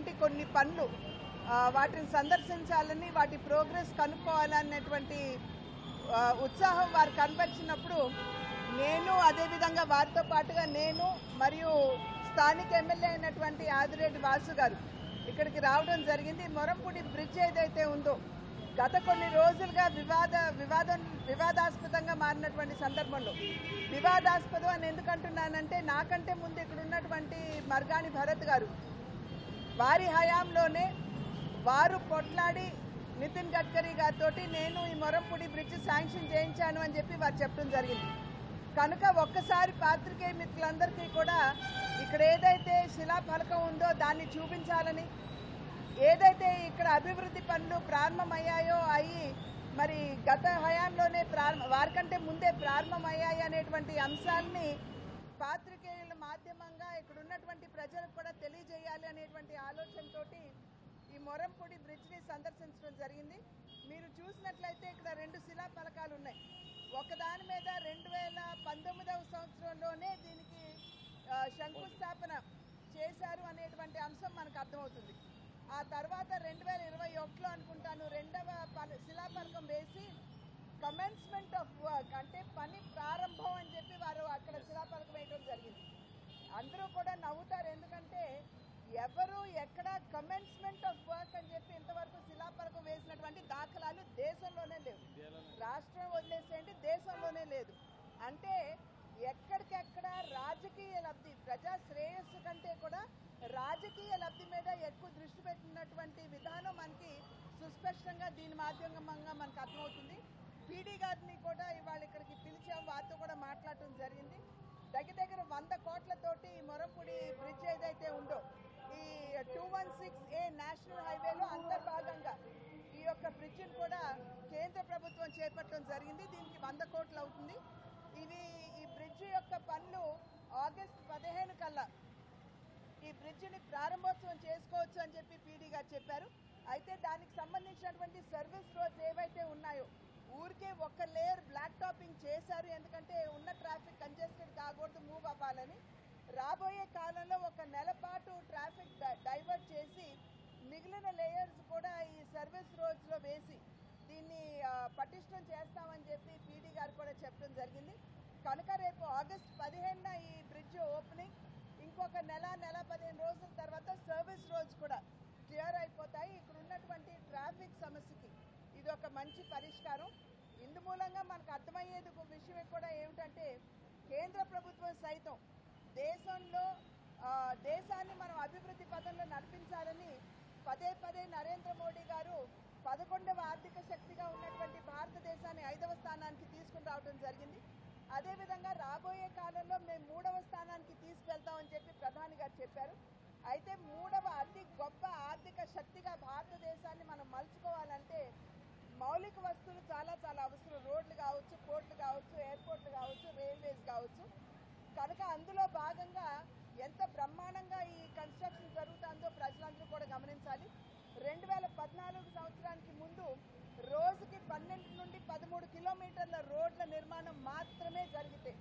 ఉన్నటువంటి కొన్ని పనులు వాటిని సందర్శించాలని వాటి ప్రోగ్రెస్ కనుక్కోవాలనేటువంటి ఉత్సాహం వారు కనపరిచినప్పుడు నేను అదేవిధంగా వారితో పాటుగా నేను మరియు స్థానిక ఎమ్మెల్యే అయినటువంటి ఆదిరెడ్డి వాసు గారు ఇక్కడికి రావడం జరిగింది. మొరంపూడి బ్రిడ్జ్ ఏదైతే ఉందో గత కొన్ని రోజులుగా వివాద వివాదం వివాదాస్పదంగా మారినటువంటి సందర్భంలో వివాదాస్పదం అని ఎందుకంటున్నానంటే నాకంటే ముందు ఇక్కడ ఉన్నటువంటి మర్గాని భరత్ గారు వారి హయాంలోనే వారు కొట్లాడి నితిన్ గడ్కరీ గారితో నేను ఈ మొరంపూడి బ్రిడ్జ్ శాంక్షన్ చేయించాను అని చెప్పి వారు చెప్పడం జరిగింది. కనుక ఒక్కసారి పాత్రికేయ మిత్రులందరికీ కూడా ఇక్కడ ఏదైతే శిలాఫలకం ఉందో దాన్ని చూపించాలని ఏదైతే ఇక్కడ అభివృద్ధి పనులు ప్రారంభమయ్యాయో అయ్యి మరి గత హయాంలోనే ప్రారంభ వారికంటే ముందే ప్రారంభమయ్యాయి అనేటువంటి అంశాన్ని పాత్రిక ప్రజలకు కూడా తెలియజేయాలి అనేటువంటి ఆలోచనతో ఈ మొరంపూడి బ్రిడ్జ్ని సందర్శించడం జరిగింది. మీరు చూసినట్లయితే ఇక్కడ రెండు శిలా ఫలకాలు ఉన్నాయి. ఒకదాని మీద రెండు వేల పంతొమ్మిదవ సంవత్సరంలోనే దీనికి శంకుస్థాపన చేశారు అనేటువంటి అంశం మనకు అర్థమవుతుంది. ఆ తర్వాత రెండు వేల ఇరవై ఒకటిలో అనుకుంటాను రెండవ శిలాఫలకం వేసి కమెన్స్మెంట్ ఆఫ్ వర్క్ అంటే పని ప్రారంభం అని చెప్పి వారు అక్కడ శిలాఫలకం వేయడం జరిగింది. అందరూ కూడా నవ్వుతారు. ఎందుకంటే ఎవరు ఎక్కడ కమెన్స్మెంట్ ఆఫ్ వర్క్ అని చెప్పి ఇంతవరకు శిలాఫలకం వేసినటువంటి దాఖలాలు దేశంలోనే లేవు. రాష్ట్రం వదిలేసేయండి దేశంలోనే లేదు. అంటే ఎక్కడికెక్కడ రాజకీయ లబ్ధి ప్రజా శ్రేయస్సు కంటే కూడా రాజకీయ లబ్ధి మీద ఎక్కువ దృష్టి పెట్టినటువంటి విధానం మనకి సుస్పష్టంగా దీని మాధ్యమంగా మనకు అర్థమవుతుంది. పీడీ గారిని కూడా ఇవాళ ఇక్కడికి పిలిచాం. వారితో కూడా మాట్లాడటం జరిగింది. దగ్గర దగ్గర వంద కోట్లతోటి ఈ మొరపుడి బ్రిడ్జ్ ఏదైతే ఉందో ఈ two one six A national హైవేలో అంతర్భాగంగా ఈ యొక్క బ్రిడ్జిని కూడా కేంద్ర ప్రభుత్వం చేపట్టడం జరిగింది. దీనికి వంద కోట్లు అవుతుంది. ఇవి ఈ బ్రిడ్జ్ యొక్క పనులు ఆగస్ట్ పదిహేను కల్లా ఈ బ్రిడ్జిని ప్రారంభోత్సవం చేసుకోవచ్చు అని చెప్పి పీడీ గారు చెప్పారు. అయితే దానికి సంబంధించినటువంటి సర్వీస్ రోడ్స్ ఏవైతే ఉన్నాయో ఊరికే ఒక లేయర్ బ్లాక్ టాపింగ్ చేశారు. ఎందుకంటే ఉన్న ట్రాఫిక్ కంజెస్టెడ్ కాకూడదు మూవ్ అవ్వాలని. రాబోయే కాలంలో ఒక నెల పాటు ట్రాఫిక్ డైవర్ట్ చేసి మిగిలిన లేయర్స్ కూడా ఈ సర్వీస్ రోడ్స్లో వేసి దీన్ని పటిష్టం చేస్తామని చెప్పి పీడీ గారు కూడా చెప్పడం జరిగింది. కనుక రేపు ఆగస్ట్ పదిహేనున ఈ బ్రిడ్జ్ ఓపెనింగ్. ఇంకొక నెల నెల పదిహేను రోజుల తర్వాత సర్వీస్ రోడ్స్ కూడా క్లియర్ అయిపోతాయి ఇక్కడ ఉన్నటువంటి ట్రాఫిక్ సమస్యకి ఇది ఒక మంచి పరిష్కారం. ఇందు మూలంగా మనకు అర్థమయ్యేది ఒక విషయం కూడా ఏమిటంటే కేంద్ర ప్రభుత్వం సైతం దేశంలో దేశాన్ని మనం అభివృద్ధి పథంలో నడిపించాలని పదే పదే నరేంద్ర మోడీ గారు పదకొండవ ఆర్థిక శక్తిగా ఉన్నటువంటి భారతదేశాన్ని ఐదవ స్థానానికి తీసుకుని రావడం జరిగింది. అదేవిధంగా రాబోయే కాలంలో మేము మూడవ స్థానానికి తీసుకెళ్తామని చెప్పి ప్రధాని గారు చెప్పారు. అయితే మూడవ అతి గొప్ప ఆర్థిక శక్తిగా భారతదేశాన్ని మనం మలుచుకోవాలంటే మౌలిక వస్తువులు చాలా చాలా అవసరం రోడ్లు కావచ్చు పోర్ట్లు కావచ్చు ఎయిర్పోర్ట్లు కావచ్చు రైల్వేస్ కావచ్చు కనుక అందులో భాగంగా ఎంత బ్రహ్మాండంగా ఈ కన్స్ట్రక్షన్ జరుగుతుందో ప్రజలందరూ కూడా గమనించాలి రెండు వేల పద్నాలుగు సంవత్సరానికి ముందు రోజుకి పన్నెండు నుండి పదమూడు కిలోమీటర్ల రోడ్ల నిర్మాణం మాత్రమే జరిగితే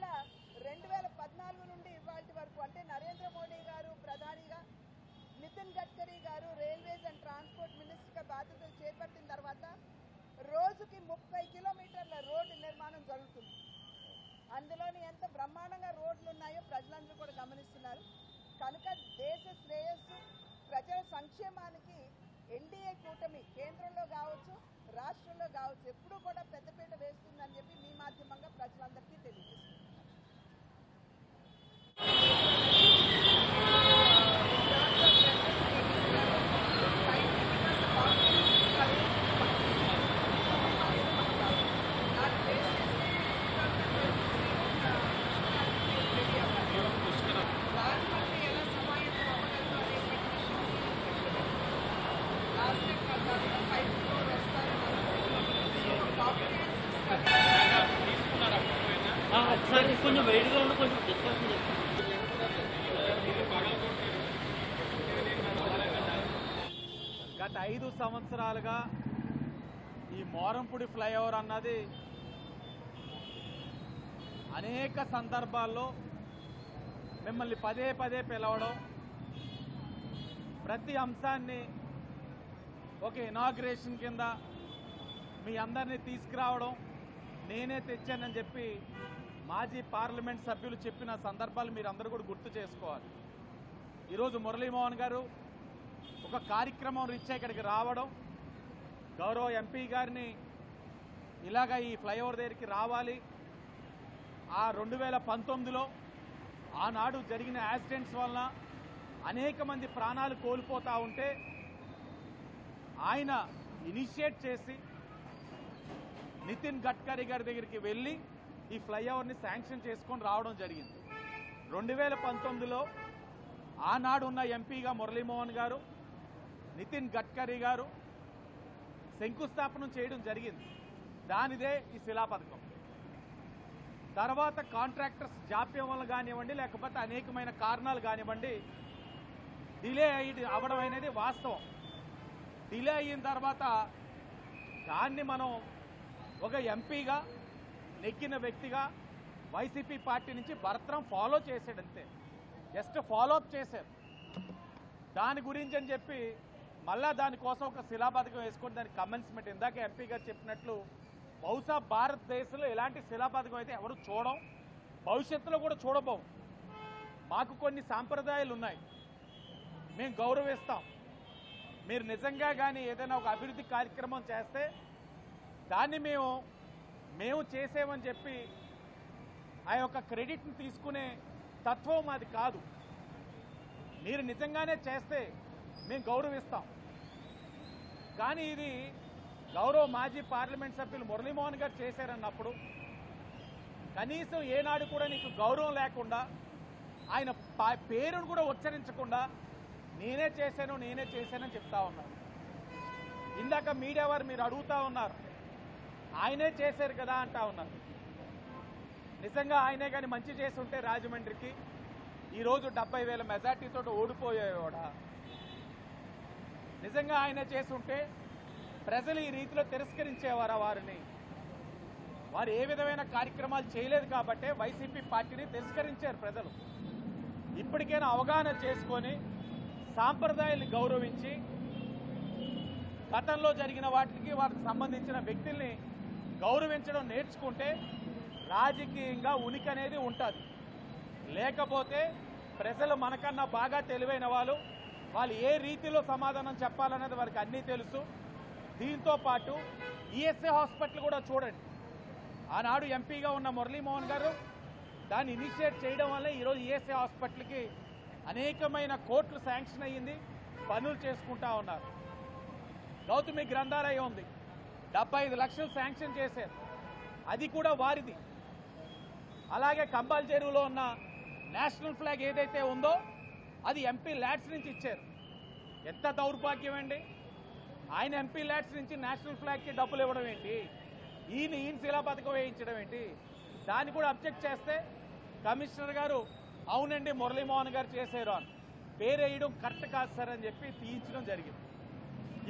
ఇవాళ రెండు వేల పద్నాలుగు నుండి ఇవాళ వరకు అంటే నరేంద్ర మోడీ గారు ప్రధానిగా నితిన్ గడ్కరీ గారు రైల్వేస్ అండ్ ట్రాన్స్పోర్ట్ మినిస్టర్గా బాధ్యతలు చేపట్టిన తర్వాత రోజుకి ముప్పై కిలోమీటర్ల రోడ్డు నిర్మాణం జరుగుతుంది. అందులోని ఎంత బ్రహ్మాండంగా రోడ్లు ఉన్నాయో ప్రజలందరూ కూడా గమనిస్తున్నారు. కనుక దేశ శ్రేయస్సు ప్రజల సంక్షేమానికి ఎన్డీఏ కూటమి కేంద్రంలో కావచ్చు రాష్ట్రంలో కావచ్చు ఎప్పుడూ కూడా పెద్దపీట వేస్తుందని చెప్పి మీ మాధ్యమంగా ప్రజలందరికీ తెలియజేస్తుంది గత ఐదు సంవత్సరాలుగా ఈ మోరంపూడి ఫ్లైఓవర్ అన్నది అనేక సందర్భాల్లో మిమ్మల్ని పదే పదే పిలవడం ప్రతి అంశాన్ని ఒక ఇనాగ్రేషన్ కింద మీ అందరినీ తీసుకురావడం నేనే తెచ్చానని చెప్పి మాజీ పార్లమెంట్ సభ్యులు చెప్పిన సందర్భాలు మీరు అందరూ కూడా గుర్తు చేసుకోవాలి. ఈరోజు మురళీమోహన్ గారు ఒక కార్యక్రమం రీత్యా ఇక్కడికి రావడం గౌరవ ఎంపీ గారిని ఇలాగ ఈ ఫ్లైఓవర్ దగ్గరికి రావాలి. ఆ రెండు వేల పంతొమ్మిదిలో ఆనాడు జరిగిన యాక్సిడెంట్స్ వలన అనేక మంది ప్రాణాలు కోల్పోతూ ఉంటే ఆయన ఇనిషియేట్ చేసి నితిన్ గడ్కరీ గారి దగ్గరికి వెళ్ళి ఈ ఫ్లైఓవర్ని శాంక్షన్ చేసుకొని రావడం జరిగింది. రెండు వేల పంతొమ్మిదిలో ఆనాడు ఉన్న ఎంపీగా మురళీమోహన్ గారు నితిన్ గడ్కరీ గారు శంకుస్థాపన చేయడం జరిగింది. దానిదే ఈ శిలా పథకం తర్వాత కాంట్రాక్టర్స్ జాప్యం వల్ల కానివ్వండి లేకపోతే అనేకమైన కారణాలు కానివ్వండి డిలే అయ్యి అవడం అనేది వాస్తవం. డిలే అయిన తర్వాత దాన్ని మనం ఒక ఎంపీగా నెక్కిన వ్యక్తిగా వైసీపీ పార్టీ నుంచి భరత్రం ఫాలో చేసాడంతే జస్ట్ ఫాలో అప్ చేశారు. దాని గురించి అని చెప్పి మళ్ళా దానికోసం ఒక శిలాపథకం వేసుకొని దానికి కమెన్స్మెంట్ ఇందాక ఎంపీ గారు చెప్పినట్లు బహుశా భారతదేశంలో ఎలాంటి శిలాపథకం అయితే ఎవరు చూడం భవిష్యత్తులో కూడా చూడబోం. మాకు కొన్ని సాంప్రదాయాలు ఉన్నాయి. మేము గౌరవిస్తాం. మీరు నిజంగా కానీ ఏదైనా ఒక అభివృద్ధి కార్యక్రమం చేస్తే దాన్ని మేము మేము చేసేమని చెప్పి ఆ యొక్క క్రెడిట్ని తీసుకునే తత్వం అది కాదు. మీరు నిజంగానే చేస్తే మేము గౌరవిస్తాం. కానీ ఇది గౌరవ మాజీ పార్లమెంట్ సభ్యులు మురళీమోహన్ గారు చేశారన్నప్పుడు కనీసం ఏనాడు కూడా నీకు గౌరవం లేకుండా ఆయన పా- పేరును కూడా ఉచ్చరించకుండా నేనే చేశాను నేనే చేశానని చెప్తా ఉన్నారు. ఇందాక మీడియా వారు మీరు అడుగుతా ఉన్నారు. ఆయనే చేశారు కదా అంటా ఉన్నారు. నిజంగా ఆయనే కానీ మంచి చేస్తుంటే రాజమండ్రికి ఈరోజు డెబ్బై వేల మెజార్టీతో ఓడిపోయేవాడా. నిజంగా ఆయన చేస్తుంటే ప్రజలు ఈ రీతిలో తిరస్కరించేవారా వారిని? వారు ఏ విధమైన కార్యక్రమాలు చేయలేదు కాబట్టే వైసీపీ పార్టీని తిరస్కరించారు ప్రజలు. ఇప్పటికైనా అవగాహన చేసుకొని సాంప్రదాయాన్ని గౌరవించి గతంలో జరిగిన వాటికి వారికి సంబంధించిన వ్యక్తుల్ని గౌరవించడం నేర్చుకుంటే రాజకీయంగా ఉనికి అనేది ఉంటుంది. లేకపోతే ప్రజలు మనకన్నా బాగా తెలివైన వాళ్ళు వాళ్ళు ఏ రీతిలో సమాధానం చెప్పాలనేది వారికి అన్నీ తెలుసు. దీంతో పాటు ఈఎస్ఏ హాస్పిటల్ కూడా చూడండి. ఆనాడు ఎంపీగా ఉన్న మురళీమోహన్ గారు దాన్ని ఇనిషియేట్ చేయడం వల్ల ఈరోజు ఈఎస్ఏ హాస్పిటల్కి అనేకమైన కోట్లు శాంక్షన్ అయ్యింది. పనులు చేసుకుంటా ఉన్నారు. గౌతమి గ్రంథాలయం ఉంది. డెబ్బై ఐదు లక్షలు శాంక్షన్ చేశారు. అది కూడా వారిది. అలాగే కంబాల్ చెరువులో ఉన్న నేషనల్ ఫ్లాగ్ ఏదైతే ఉందో అది ఎంపీ ల్యాడ్స్ నుంచి ఇచ్చారు. ఎంత దౌర్భాగ్యం అండి? ఆయన ఎంపీ ల్యాడ్స్ నుంచి నేషనల్ ఫ్లాగ్కి డబ్బులు ఇవ్వడం ఏంటి? ఈయన ఈయన శిలా పథకం వేయించడం ఏంటి? దాన్ని కూడా అబ్జెక్ట్ చేస్తే కమిషనర్ గారు అవునండి మురళీమోహన్ గారు చేశారు అని. పేరు వేయడం కరెక్ట్ కాదు సార్ అని చెప్పి తీయించడం జరిగింది.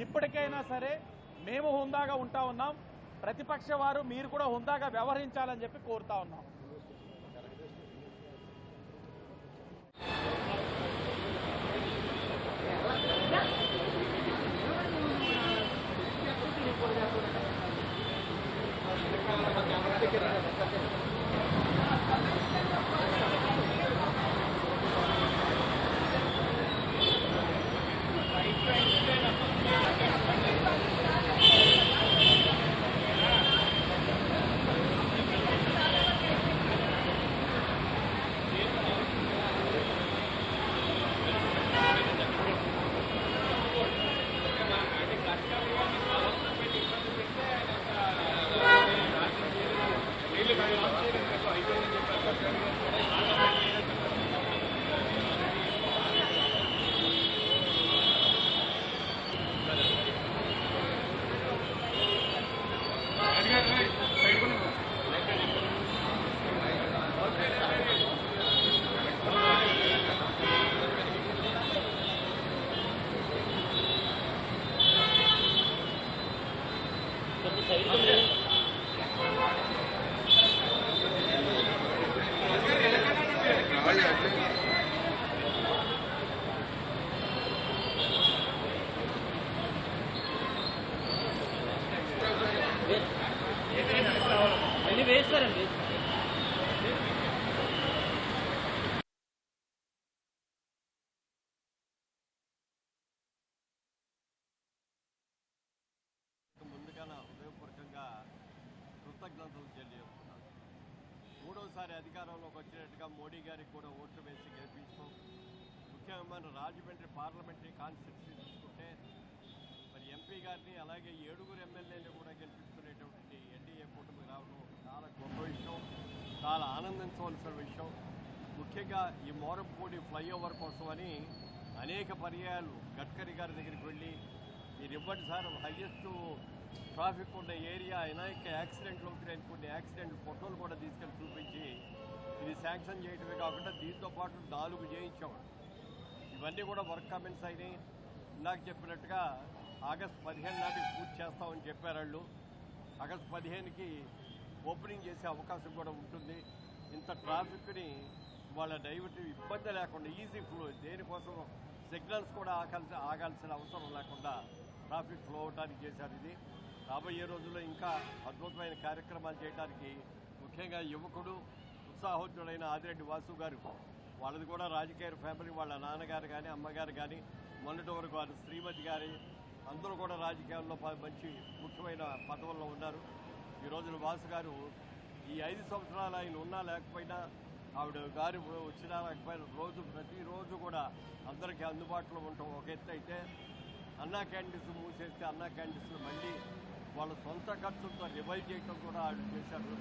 ఇప్పటికైనా సరే మేము హుందాగా ఉంటా ఉన్నాం. ప్రతిపక్ష వారు మీరు కూడా హుందాగా వ్యవహరించాలని చెప్పి కోరుతా ఉన్నాం. మరోసారి అధికారంలోకి వచ్చినట్టుగా మోడీ గారికి కూడా ఓట్లు వేసి గెలిపించడం ముఖ్యంగా మన రాజమండ్రి పార్లమెంటరీ కాన్స్టిట్యూన్సీ తీసుకుంటే మరి ఎంపీ గారిని అలాగే ఏడుగురు ఎమ్మెల్యేలు కూడా గెలిపించుకునేటువంటి ఎన్డీఏ కూటమి రావడం చాలా గొప్ప విషయం చాలా ఆనందించవలసిన విషయం. ముఖ్యంగా ఈ మోరంపూడి ఫ్లైఓవర్ కోసమని అనేక పర్యాయాలు గడ్కరీ గారి దగ్గరికి వెళ్ళి మీరు ఇవ్వండి సార్ హయ్యెస్ట్ ట్రాఫిక్ ఉన్న ఏరియా అయినా ఇంకా యాక్సిడెంట్లు అవుతున్నాయి కొన్ని యాక్సిడెంట్ ఫోటోలు కూడా తీసుకెళ్ళి చూపించి ఇది శాంక్షన్ చేయటమే కాకుండా దీంతో పాటు నాలుగు చేయించాము ఇవన్నీ కూడా వర్క్ కమెంట్స్ అయినాయి. ఇందాక చెప్పినట్టుగా ఆగస్ట్ పదిహేను నాటికి పూర్తి చేస్తామని చెప్పారు వాళ్ళు ఆగస్ట్ పదిహేనుకి ఓపెనింగ్ చేసే అవకాశం కూడా ఉంటుంది. ఇంత ట్రాఫిక్ని వాళ్ళ డైవర్ట్ ఇబ్బంది లేకుండా ఈజీ ఫ్లో దేనికోసం సిగ్నల్స్ కూడా ఆగాల్సి ఆగాల్సిన అవసరం లేకుండా ట్రాఫిక్ ఫ్లో అవడానికి చేశారు ఇది. రాబోయే రోజుల్లో ఇంకా అద్భుతమైన కార్యక్రమాలు చేయడానికి ముఖ్యంగా యువకుడు ఉత్సాహోజ్ఞుడైన ఆదిరెడ్డి వాసు గారు. వాళ్ళది కూడా రాజకీయ ఫ్యామిలీ వాళ్ళ నాన్నగారు కానీ అమ్మగారు కానీ మొన్నటి వరకు వారి శ్రీమతి గారి. అందరూ కూడా రాజకీయాల్లో మంచి ముఖ్యమైన పదవుల్లో ఉన్నారు. ఈ రోజున వాసు గారు ఈ ఐదు సంవత్సరాలు ఆయన ఉన్నా లేకపోయినా ఆవిడ గారు వచ్చినా లేకపోయినా రోజు ప్రతిరోజు కూడా అందరికీ అందుబాటులో ఉండటం ఒక ఎత్తు అయితే అన్నా క్యాంటీన్స్ మూసేస్తే అన్నా క్యాంటీన్స్లు మళ్ళీ వాళ్ళ సొంత ఖర్చులతో రివైవ్ చేయటం కూడా ఆవిడ చేశారు.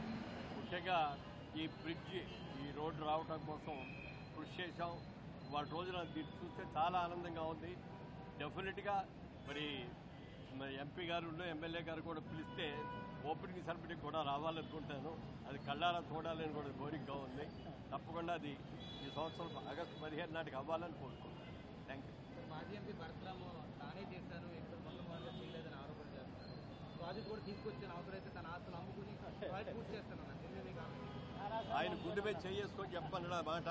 ముఖ్యంగా ఈ బ్రిడ్జ్ ఈ రోడ్డు రావటం కోసం కృషి చేశాం. వాటి రోజున దీన్ని చూస్తే చాలా ఆనందంగా ఉంది. డెఫినెట్గా మరి మరి ఎంపీ గారు ఎమ్మెల్యే గారు కూడా పిలిస్తే ఓపెనింగ్ సెలబ్రిటీ కూడా రావాలనుకుంటాను. అది కళ్ళారా చూడాలని కూడా కోరికగా ఉంది. తప్పకుండా అది ఈ సంవత్సరం ఆగస్టు పదిహేను నాటికి అవ్వాలని కోరుకుంటున్నాను. థ్యాంక్ యూ మాజీ ఎంపీ భరతరాము తానే చేశాను ఎక్కడ మొత్తం వాళ్ళు చేయలేదని ఆరోపణ చేస్తున్నారు. ప్రాజెక్ట్ కూడా తీసుకొచ్చిన అవసరం అయితే తన ఆస్తులు అమ్ముకుని ప్రాజెక్ట్ పూర్తి చేస్తాను ఆయన గుండె మీద చేసుకొని చెప్పన్నాడు ఆ మాట.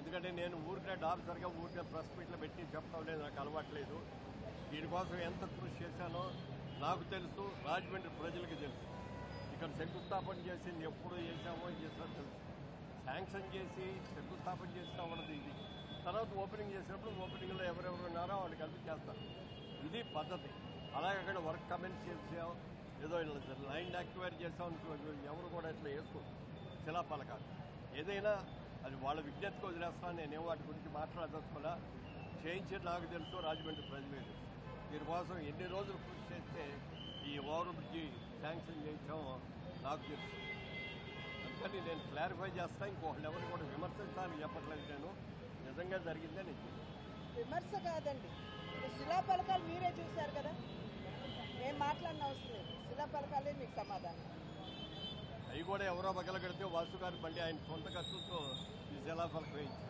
ఎందుకంటే నేను ఊరికే ఆఫీసర్గా ఊరికే ప్రెస్ మీట్లో పెట్టి చెప్పడం లేదు నాకు అలవాట్లేదు దీనికోసం ఎంత కృషి చేశానో నాకు తెలుసు రాజమండ్రి ప్రజలకు తెలుసు. ఇక్కడ శంకుస్థాపన చేసింది ఎప్పుడు చేశామో ఏం చేసామో తెలుసు. శాంక్షన్ చేసి శంకుస్థాపన చేస్తా ఉన్నది ఇది. తర్వాత ఓపెనింగ్ చేసినప్పుడు ఓపెనింగ్లో ఎవరెవరు ఉన్నారో వాళ్ళు కలిపి చేస్తారు. ఇది పద్ధతి. అలాగే అక్కడ వర్క్ కమెంట్స్ చేసాం ఏదో లైన్ యాక్టివేట్ చేసాం ఎవరు కూడా ఇట్లా వేసుకోరు. శిలాపలకాలు ఏదైనా అది వాళ్ళ విజ్ఞతకు వదిలేస్తాను నేనేం వాటి గురించి మాట్లాడదలుచుకున్నా చేయించేది నాకు తెలుసు రాజమండ్రి ప్రజలే తెలుసు. దీనికోసం ఎన్ని రోజులు కృషి చేస్తే ఈ ఓవర్ బ్రిడ్జి శాంక్షన్ చేయించామో నాకు తెలుసు. అందుకని నేను క్లారిఫై చేస్తా ఇంకొకళ్ళు ఎవరు కూడా విమర్శించాలని చెప్పట్లేదు నేను. నిజంగా జరిగిందని. విమర్శ కాదండి. ఇప్పుడు శిలాపలకాలు మీరే చూశారు కదా? ఏం మాట్లాడిన అవసరం లేదు. శిలాపలకాలే మీకు సమాధానం. అవి కూడా ఎవరో పగలగడితే వాసు గారు మళ్ళీ ఆయన సొంత ఖర్చులతో ఈ శిలాఫలకం వేయించారు